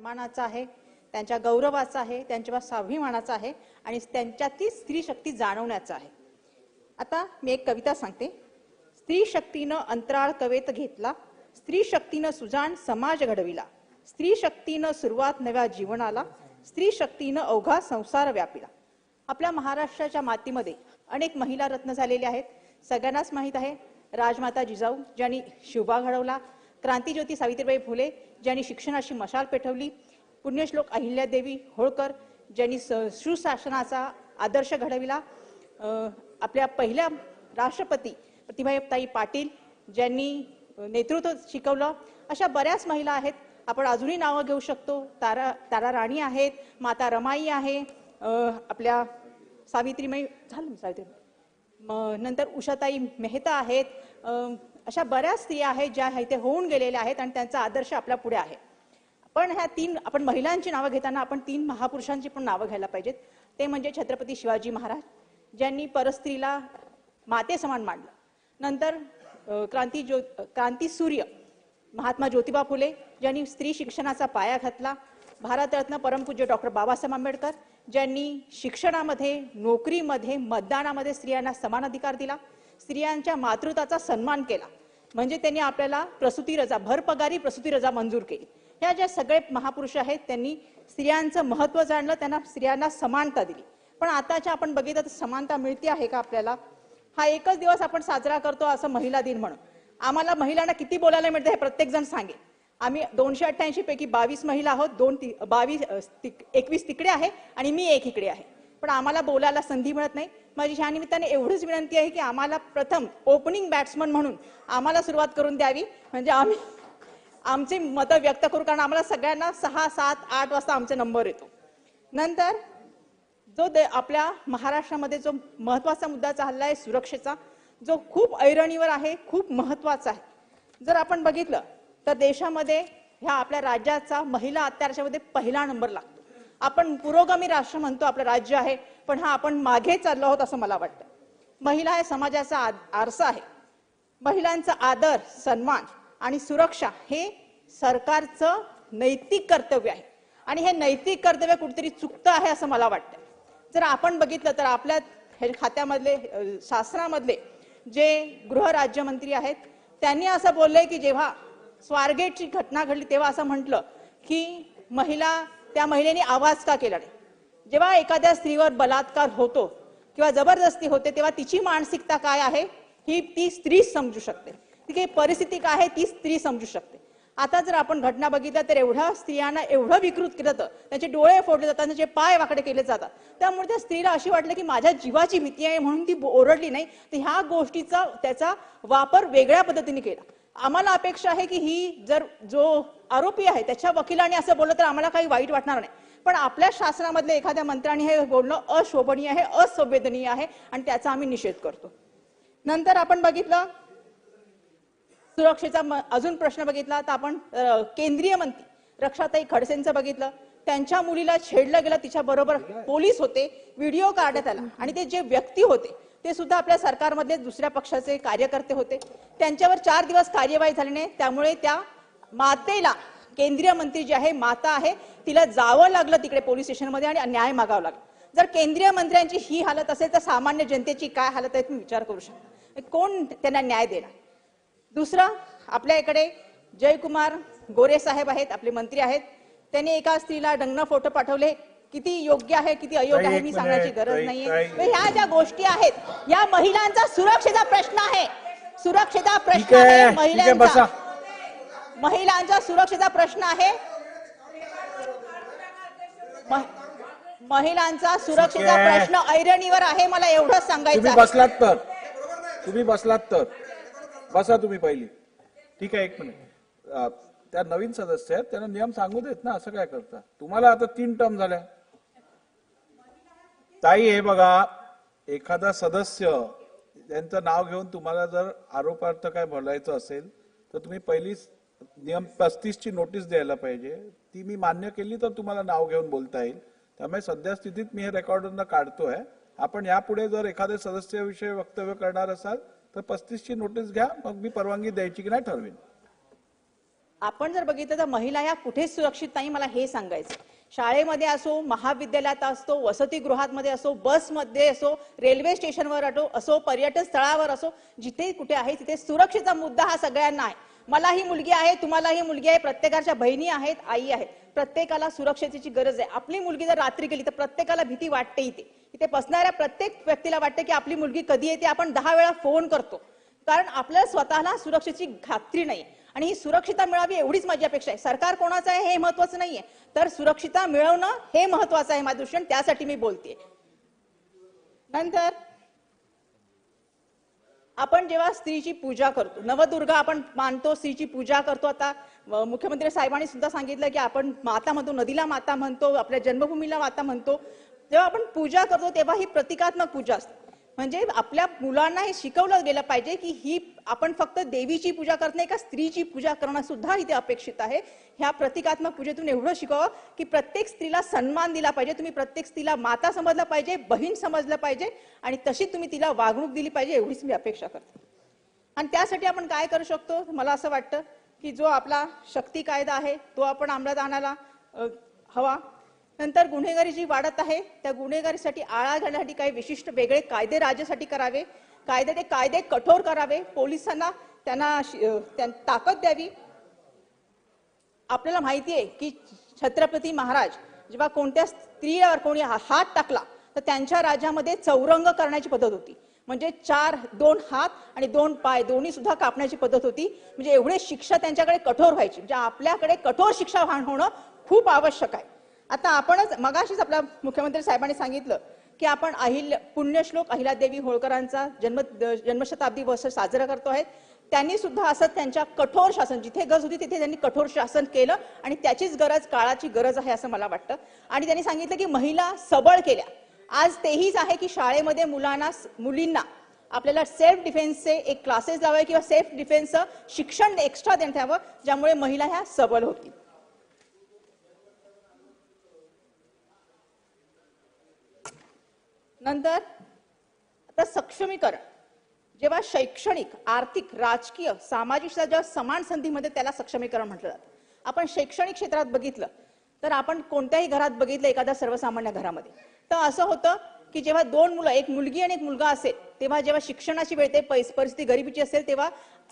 सन्मानाचा आहे त्यांच्या गौरवाचा आहे त्यांच्या स्वाभिमानाचा आहे आणि त्यांच्यातील स्त्री शक्ती जाणवण्याचा आहे. आता मी एक कविता सांगते. स्त्री शक्तीनं अंतराळ कवेत घेतला स्त्री शक्तीनं सुजाण समाज घडविला स्त्री शक्तीनं सुरुवात नव्या जीवनाला स्त्री शक्तीनं अवघा संसार व्यापिला. आपल्या महाराष्ट्राच्या मातीमध्ये अनेक महिला रत्न झालेले आहेत. सगळ्यांनाच माहीत आहे राजमाता जिजाऊ ज्यांनी शिवबा घडवला क्रांतीज्योती सावित्रीबाई फुले ज्यांनी शिक्षणाची मशाल पेटवली पुण्यश्लोक अहिल्यादेवी होळकर ज्यांनी स- सुशासनाचा आदर्श घडविला आपल्या पहिल्या राष्ट्रपती प्रतिभाताई पाटील ज्यांनी नेतृत्व शिकवलं अशा बऱ्याच महिला आहेत. आपण अजूनही नावं घेऊ शकतो. तारा तारा राणी आहेत माता रमाई आहे आपल्या सावित्रीमाई झालं सावित्री सावित्रीबाई? नंतर उषाताई मेहता आहेत. अशा बऱ्याच स्त्रिया आहेत ज्या इथे होऊन गेलेल्या आहेत आणि त्यांचा आदर्श आपल्या पुढे आहे. पण ह्या तीन आपण महिलांची नावं घेताना आपण तीन महापुरुषांची पण नावं घ्यायला पाहिजेत. ते म्हणजे छत्रपती शिवाजी महाराज ज्यांनी परस्त्रीला माते समान मांडलं. नंतर क्रांती ज्यो क्रांती सूर्य महात्मा ज्योतिबा फुले ज्यांनी स्त्री शिक्षणाचा पाया घातला. भारतरत्न परमपूज्य डॉक्टर बाबासाहेब आंबेडकर ज्यांनी शिक्षणामध्ये नोकरीमध्ये मतदानामध्ये स्त्रियांना समान अधिकार दिला. स्त्रियांच्या मातृत्वाचा सन्मान केला. म्हणजे त्यांनी आपल्याला प्रसूती रजा भरपगारी प्रसूती रजा मंजूर केली. ह्या ज्या सगळे महापुरुष आहेत त्यांनी स्त्रियांचं महत्त्व जाणलं त्यांना स्त्रियांना समानता दिली. पण आताच्या आपण बघितलं तर समानता मिळते आहे का आपल्याला? हा एकच दिवस आपण साजरा करतो असं महिला दिन म्हणून. आम्हाला महिलांना किती बोलायला मिळतं हे प्रत्येक जण सांगेल. आम्ही दोनशे अठ्ठ्याऐंशी पैकी बावीस महिला आहोत. दोन ती बावीस एकवीस तिकडे आहे आणि मी एक इकडे आहे. पण आम्हाला बोलायला संधी मिळत नाही. माझी ह्या निमित्ताने एवढीच विनंती आहे की आम्हाला प्रथम ओपनिंग बॅट्समन म्हणून आम्हाला सुरुवात करून द्यावी. म्हणजे आम्ही आमचे मतं व्यक्त करू कारण आम्हाला सगळ्यांना सहा सात आठ वाजता आमचा नंबर येतो. नंतर जो दे आपल्या महाराष्ट्रामध्ये जो महत्त्वाचा मुद्दा चालला आहे सुरक्षेचा जो खूप ऐरणीवर आहे खूप महत्त्वाचा आहे. जर आपण बघितलं तर देशामध्ये ह्या आपल्या राज्याचा महिला अत्याचारामध्ये पहिला नंबर लागतो. आपण पुरोगामी राष्ट्र म्हणतो आपलं राज्य आहे पण हा आपण मागे चाललो आहोत असं मला वाटतं. महिला हे समाजाचा आरसा आहे. महिलांचा आदर सन्मान आणि सुरक्षा हे सरकारचं नैतिक कर्तव्य आहे. आणि हे नैतिक कर्तव्य कुठेतरी चुकतं आहे असं मला वाटतं. जर आपण बघितलं तर आपल्या हे खात्यामधले शासनामधले जे गृहराज्यमंत्री आहेत त्यांनी असं बोललंय की जेव्हा स्वारगेटची घटना घडली तेव्हा असं म्हटलं की महिला त्या महिलेने आवाज का केला नाही? जेव्हा एखाद्या स्त्रीवर बलात्कार होतो किंवा जबरदस्ती होते तेव्हा तिची मानसिकता काय आहे? ही ती स्त्री समजू शकते. ती काही परिस्थिती काय आहे? ती स्त्री समजू शकते. आता जर आपण घटना बघितल्या तर एवढ्या स्त्रियांना एवढं विकृत केलं जातं. त्यांचे डोळे फोडले जातात त्यांचे पाय वाकडे केले जातात. त्यामुळे त्या स्त्रीला अशी वाटलं की माझ्या जीवाची भीती आहे म्हणून ती ओरडली नाही. तर ह्या गोष्टीचा त्याचा वापर वेगळ्या पद्धतीने केला. आम्हाला अपेक्षा आहे की ही जर जो आरोपी आहे त्याच्या वकिलाने असं बोललं तर आम्हाला काही वाईट वाटणार नाही. पण आपल्या शासनामधल्या एखाद्या मंत्र्यांनी हे बोलणं अशोभनीय आहे असंवेदनीय आहे आणि त्याचा आम्ही निषेध करतो. नंतर आपण बघितलं सुरक्षेचा अजून प्रश्न बघितला तर आपण केंद्रीय मंत्री रक्षाताई खडसेंचं बघितलं. त्यांच्या मुलीला छेडलं गेलं तिच्या बरोबर पोलीस होते व्हिडिओ काढण्यात आला. आणि ते जे व्यक्ती होते ते सुद्धा आपल्या सरकारमधले दुसऱ्या पक्षाचे कार्यकर्ते होते. त्यांच्यावर चार दिवस कार्यवाही झाली नाही. त्यामुळे त्या मातेला केंद्रीय मंत्री जी आहे माता आहे तिला जावं लागलं तिकडे पोलीस स्टेशनमध्ये आणि न्याय मागावं लागला. जर केंद्रीय मंत्र्यांची ही हालत असेल तर सामान्य जनतेची काय हालत आहे तुम्ही विचार करू शकता. म्हणजे कोण त्यांना न्याय देणार? दुसरं आपल्या इकडे जयकुमार गोरे साहेब आहेत आपले मंत्री आहेत. त्यांनी एका स्त्रीला डंगना फोटो पाठवले. किती योग्य आहे किती अयोग्य आहे मी सांगण्याची गरज नाहीये. ह्या ज्या गोष्टी आहेत या महिलांचा सुरक्षेचा प्रश्न आहे. सुरक्षेचा प्रश्न आहे महिलांचा. महिलांचा सुरक्षेचा प्रश्न आहे. महिलांचा सुरक्षेचा. प्रश्न ऐरणीवर आहे मला एवढंच सांगायचं बसलात तर. तुम्ही बसलात तर. बसा तुम्ही पहिली. ठीक आहे एक मिनिट. त्या नवीन सदस्य आहेत त्यांना नियम सांगू देत ना असं काय करता? तुम्हाला आता तीन टर्म झाल्या. ताई हे बघा एखादा सदस्य त्यांचं नाव घेऊन तुम्हाला जर आरोपार्थ काय भरायचं असेल तर तुम्ही पहिली नियम पस्तीसची नोटीस द्यायला पाहिजे. ती मी मान्य केली तर तुम्हाला नाव घेऊन बोलता येईल. त्यामुळे सध्या स्थितीत मी हे रेकॉर्डरनं काढतोय. आपण यापुढे जर एखाद्या सदस्याविषयी वक्तव्य करणार असाल तर पस्तीसची नोटीस घ्या मग मी परवानगी द्यायची की नाही ठरवेन. आपण जर बघितलं तर महिला ह्या कुठेच सुरक्षित नाही मला हे सांगायचं शाळेमध्ये असो महाविद्यालयात असतो वसतिगृहामध्ये असो बसमध्ये असो रेल्वे स्टेशनवर असो असो पर्यटन स्थळावर असो जिथे कुठे आहे तिथे सुरक्षेचा मुद्दा हा सगळ्यांना आहे. मला ही मुलगी आहे तुम्हाला ही मुलगी आहे प्रत्येकाच्या बहिणी आहेत आई आहेत. प्रत्येकाला सुरक्षतेची गरज आहे. आपली मुलगी जर रात्री गेली तर प्रत्येकाला भीती वाटते इथे. इथे बसणाऱ्या प्रत्येक व्यक्तीला वाटते की आपली मुलगी कधी येते आपण दहा वेळा फोन करतो. कारण आपल्याला स्वतःला सुरक्षेची खात्री नाही. आणि ही सुरक्षिता मिळावी एवढीच माझी अपेक्षा आहे. सरकार कोणाचं आहे हे महत्वाचं नाहीये. तर सुरक्षिता मिळवणं हे महत्वाचं आहे माझ्या दृष्टीने त्यासाठी मी बोलते नंतर आपण जेव्हा स्त्रीची पूजा करतो नवदुर्गा आपण मानतो स्त्रीची पूजा करतो. आता मुख्यमंत्री साहेबांनी सुद्धा सांगितलं की आपण माता म्हणतो नदीला माता म्हणतो आपल्या जन्मभूमीला माता म्हणतो. जेव्हा आपण पूजा करतो तेव्हा ही प्रतिकात्मक पूजा असते. म्हणजे आपल्या मुलांना हे शिकवलं गेलं पाहिजे की ही आपण फक्त देवीची पूजा करत नाही का स्त्रीची पूजा करणं सुद्धा इथे अपेक्षित आहे. ह्या प्रतिकात्मक पूजेतून एवढं शिकावं की प्रत्येक स्त्रीला सन्मान दिला पाहिजे. तुम्ही प्रत्येक स्त्रीला माता समजलं पाहिजे बहीण समजलं पाहिजे आणि तशी तुम्ही तिला वागणूक दिली पाहिजे एवढीच मी अपेक्षा करते. आणि त्यासाठी आपण काय करू शकतो? मला असं वाटतं की जो आपला शक्ती कायदा आहे तो आपण अंमलात आणायला हवा. नंतर गुन्हेगारी जी वाढत आहे त्या गुन्हेगारीसाठी आळा घालण्यासाठी काही विशिष्ट वेगळे कायदे राज्यासाठी करावे. कायदे ते कायदे कठोर करावे. पोलिसांना त्यांना शि- त्यां- ताकद द्यावी. आपल्याला माहिती आहे की छत्रपती महाराज जेव्हा कोणत्या स्त्रीवर कोणी हा- हात टाकला तर त्यांच्या राज्यामध्ये चौरंग करण्याची पद्धत होती. म्हणजे चार दोन हात आणि दोन पाय दोन्ही सुद्धा कापण्याची पद्धत होती. म्हणजे एवढे शिक्षा त्यांच्याकडे कठोर व्हायची. म्हणजे आपल्याकडे कठोर शिक्षा होणं खूप आवश्यक आहे. आता आपणच मगाशीच आपल्या मुख्यमंत्री साहेबांनी सांगितलं की आपण अहिल्य पुण्यश्लोक अहिल्यादेवी होळकरांचा जन्म जन्मशताब्दी वर्ष साजरा करतो आहे. त्यांनी सुद्धा असं त्यांच्या कठोर शासन जिथे गरज होती तिथे त्यांनी कठोर शासन केलं आणि त्याचीच गरज काळाची गरज आहे असं मला वाटतं. आणि त्यांनी सांगितलं की महिला सबळ केल्या. आज तेहीच आहे की शाळेमध्ये मुलांना मुलींना आपल्याला सेल्फ डिफेन्सचे एक क्लासेस लावावे किंवा सेल्फ डिफेन्सचं शिक्षण एक्स्ट्रा देण्यात यावं ज्यामुळे महिला ह्या सबल होतील. नंतर आता सक्षमीकरण. जेव्हा शैक्षणिक आर्थिक राजकीय सामाजिक जेव्हा समान संधीमध्ये त्याला सक्षमीकरण म्हटलं जातं आपण शैक्षणिक क्षेत्रात बघितलं तर आपण कोणत्याही घरात बघितलं एखाद्या सर्वसामान्य घरामध्ये. तर असं होतं की जेव्हा दोन मुलं एक मुलगी आणि एक मुलगा असेल तेव्हा जेव्हा शिक्षणाची वेळ ते पैस परिस्थिती गरिबीची असेल तेव्हा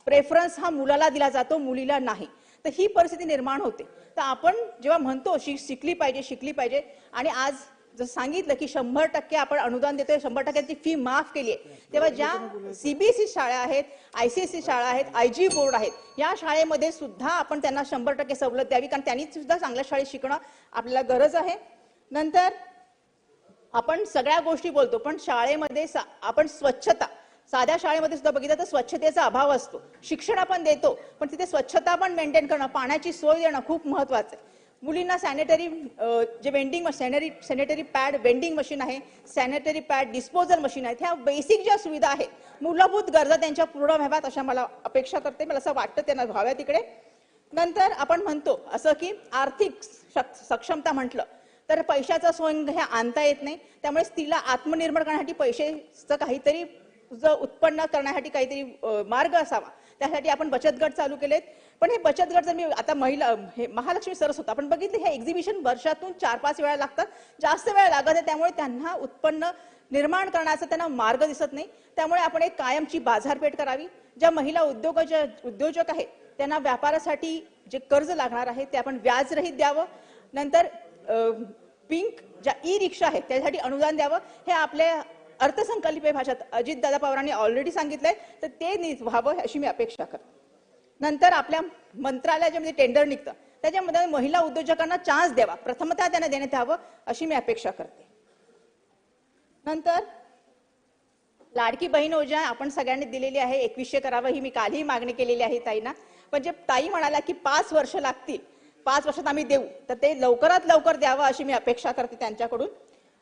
प्रेफरन्स हा मुलाला दिला जातो मुलीला नाही. तर ही परिस्थिती निर्माण होते. तर आपण जेव्हा म्हणतो शिक शिकली पाहिजे शिकली पाहिजे आणि आज जसं सांगितलं की शंभर टक्के आपण अनुदान देतोय शंभर टक्क्याची फी माफ केली आहे. तेव्हा ज्या सीबीएसई शाळा आहेत आयसीएसई शाळा आहेत आयजी बोर्ड आहेत या शाळेमध्ये सुद्धा आपण त्यांना शंभर टक्के सवलत द्यावी कारण त्यांनी सुद्धा चांगल्या शाळेत शिकणं आपल्याला गरज आहे. नंतर आपण सगळ्या गोष्टी बोलतो पण शाळेमध्ये आपण स्वच्छता साध्या शाळेमध्ये सुद्धा बघितलं तर स्वच्छतेचा अभाव असतो. शिक्षण आपण देतो पण तिथे स्वच्छता पण मेंटेन करणं पाण्याची सोय देणं खूप महत्वाचं आहे. मुलींना सॅनिटरी जे vending sanitary sanitary pad vending machine आहे सॅनिटरी पॅड डिस्पोजल मशीन आहेत ह्या बेसिक ज्या सुविधा आहेत मूलभूत गरजा त्यांच्या पूर्ण व्हाव्यात अशा मला अपेक्षा करते मला असं वाटतं त्यांना व्हाव्या तिकडे. नंतर आपण म्हणतो असं की आर्थिक सक्षमता म्हटलं तर पैशाचा स्वयं हे आणता येत नाही त्यामुळे स्त्रीला आत्मनिर्भर करण्यासाठी पैशाचं काहीतरी उत्पन्न करण्यासाठी काहीतरी मार्ग असावा. त्यासाठी आपण बचत गट चालू केलेत. पण हे बचत गट जर मी आता महिला हे महालक्ष्मी सरस होता. आपण बघितलं हे एक्झिबिशन वर्षातून चार पाच वेळा लागतात. जास्त वेळ लागत आहे त्यामुळे त्यांना उत्पन्न निर्माण करण्याचा त्यांना मार्ग दिसत नाही. त्यामुळे आपण एक कायमची बाजारपेठ करावी. ज्या महिला उद्योग उद्योजक आहेत त्यांना व्यापारासाठी जे कर्ज लागणार आहे ते आपण व्याजरहित द्यावं. नंतर पिंक ज्या ई रिक्षा आहेत त्यासाठी अनुदान द्यावं. हे आपल्या अर्थसंकल्पीय भाषेत अजितदादा पवारांनी ऑलरेडी सांगितलंय. तर ते व्हावं अशी मी अपेक्षा करते. नंतर आपल्या मंत्रालयाच्या म्हणजे टेंडर निघतं त्याच्यामध्ये महिला उद्योजकांना चान्स द्यावा. प्रथमतः त्यांना देण्यात यावं अशी मी अपेक्षा करते. नंतर लाडकी बहीण योजना आपण सगळ्यांनी दिलेली आहे एकवीसशे करावं ही मी कालही मागणी केलेली आहे ताईंना. पण जे ताई म्हणाला की पाच वर्ष लागतील पाच वर्षात आम्ही देऊ तर ते लवकरात लवकर द्यावं अशी मी अपेक्षा करते त्यांच्याकडून.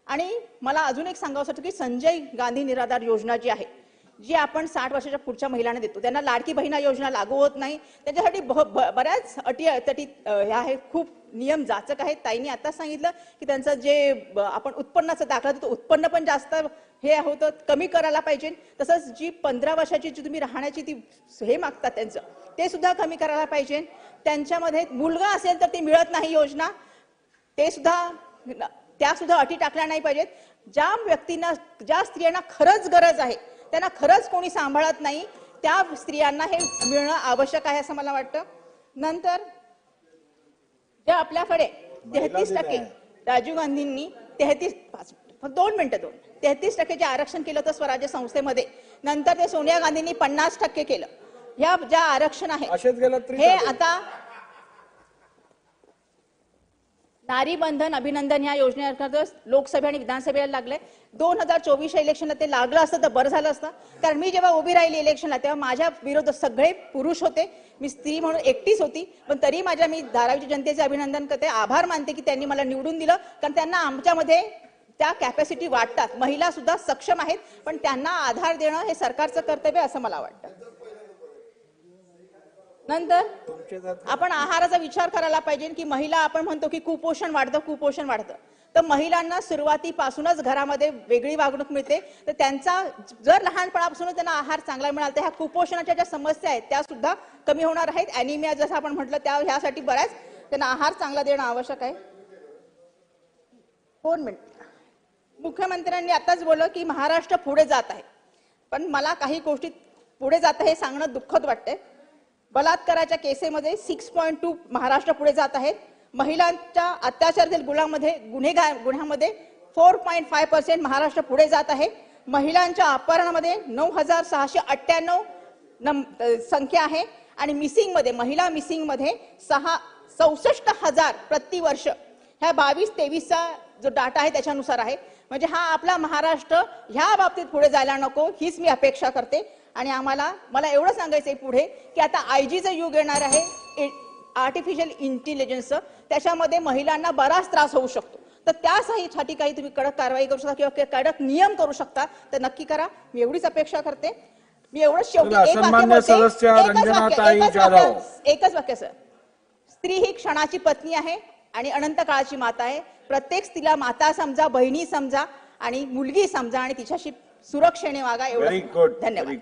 आणि मला अजून एक सांगावं वाटतं की संजय गांधी निराधार योजना जी आहे जी आपण साठ वर्षाच्या पुढच्या महिलांना देतो त्यांना लाडकी बहिणा योजना लागू होत नाही. त्यांच्यासाठी ब- ब- बऱ्याच अटी तटी ह्या आहे खूप नियम जाचक आहेत. ताईंनी आता सांगितलं की त्यांचं जे आपण उत्पन्नाचा दाखला देतो उत्पन्न पण जास्त हे होतं कमी करायला पाहिजे. तसंच जी पंधरा वर्षाची जी तुम्ही राहण्याची ती हे मागतात त्यांचं ते सुद्धा कमी करायला पाहिजे. त्यांच्यामध्ये मुलगा असेल तर ती मिळत नाही योजना. ते सुद्धा त्या सुद्धा अटी टाकल्या नाही पाहिजेत. ज्या व्यक्तींना ज्या स्त्रियांना खरंच गरज आहे त्यांना खरंच कोणी सांभाळत नाही. त्या स्त्रियांना हे मिळणं आवश्यक आहे असं मला वाटतं. नंतर जे आपल्याकडे तेहतीस टक्के. राजीव गांधींनी तेहतीस पाच दोन मिनिटं दोन. तेहतीस टक्के जे आरक्षण केलं होतं स्वराज्य संस्थेमध्ये. नंतर ते सोनिया गांधींनी पन्नास टक्के केलं. ह्या ज्या आरक्षण आहे हे. आता नारी बंधन अभिनंदन ह्या योजनेअंतर्गत लोकसभा आणि विधानसभेला लागले. दोन हजार चोवीसच्या इलेक्शनला ते लागलं असतं तर बरं झालं असतं. कारण मी जेव्हा उभी राहिली इलेक्शनला तेव्हा माझ्या विरोध सगळे पुरुष होते. मी स्त्री म्हणून एकटीच होती. पण तरी माझ्या मी धारावीच्या जनतेचे अभिनंदन करते. आभार मानते की त्यांनी मला निवडून दिलं. कारण त्यांना आमच्यामध्ये त्या कॅपॅसिटी वाटतात. महिला सुद्धा सक्षम आहेत. पण त्यांना आधार देणं हे सरकारचं कर्तव्य असं मला वाटतं. नंतर आपण आहाराचा विचार करायला पाहिजे की महिला आपण म्हणतो की कुपोषण वाढतं कुपोषण वाढतं. तर महिलांना सुरुवातीपासूनच घरामध्ये वेगळी वागणूक मिळते. तर त्यांचा जर लहानपणापासूनच त्यांना आहार चांगला मिळाला तर ह्या कुपोषणाच्या ज्या समस्या आहेत त्या सुद्धा कमी होणार आहेत. अॅनिमिया जसं आपण म्हटलं त्या ह्यासाठी बऱ्याच त्यांना आहार चांगला देणं आवश्यक आहे. दोन मिनिट. मुख्यमंत्र्यांनी आताच बोललं की महाराष्ट्र पुढे जात आहे. पण मला काही गोष्टी पुढे जात आहे हे सांगणं दुःखद वाटतंय. बलात्काराच्या केसेमध्ये सिक्स पॉईंट टू महाराष्ट्र पुढे जात आहेत. महिलांच्या अत्याचारातील गुन्ह्यामध्ये गुन्हेगार गुन्ह्यामध्ये four point five percent Maharashtra पुढे जात आहे. महिलांच्या अपहरणामध्ये नऊ हजार सहाशे अठ्ठ्याण्णव नम संख्या आहे. आणि मिसिंगमध्ये महिला मिसिंगमध्ये सहा चौसष्ट हजार प्रतिवर्ष. ह्या बावीस तेवीसचा जो डाटा आहे त्याच्यानुसार आहे. म्हणजे हा आपला महाराष्ट्र ह्या बाबतीत पुढे जायला नको हीच मी अपेक्षा करते. आणि आम्हाला मला एवढं सांगायचंय पुढे की आता आयजीचं युग येणार आहे आर्टिफिशियल इंटेलिजन्सचं त्याच्यामध्ये महिलांना बराच त्रास होऊ शकतो. तर त्यासाठी काही तुम्ही कडक कारवाई करू शकता किंवा कडक नियम करू शकता तर नक्की करा. मी एवढीच अपेक्षा करते. मी एवढंच शेवटी एकच वाक्य, सर. स्त्री ही क्षणाची पत्नी आहे आणि अनंत काळाची माता आहे. प्रत्येक स्त्रीला माता समजा बहिणी समजा आणि मुलगी समजा आणि तिच्याशी सुरक्षेने वागा एवढं धन्यवाद.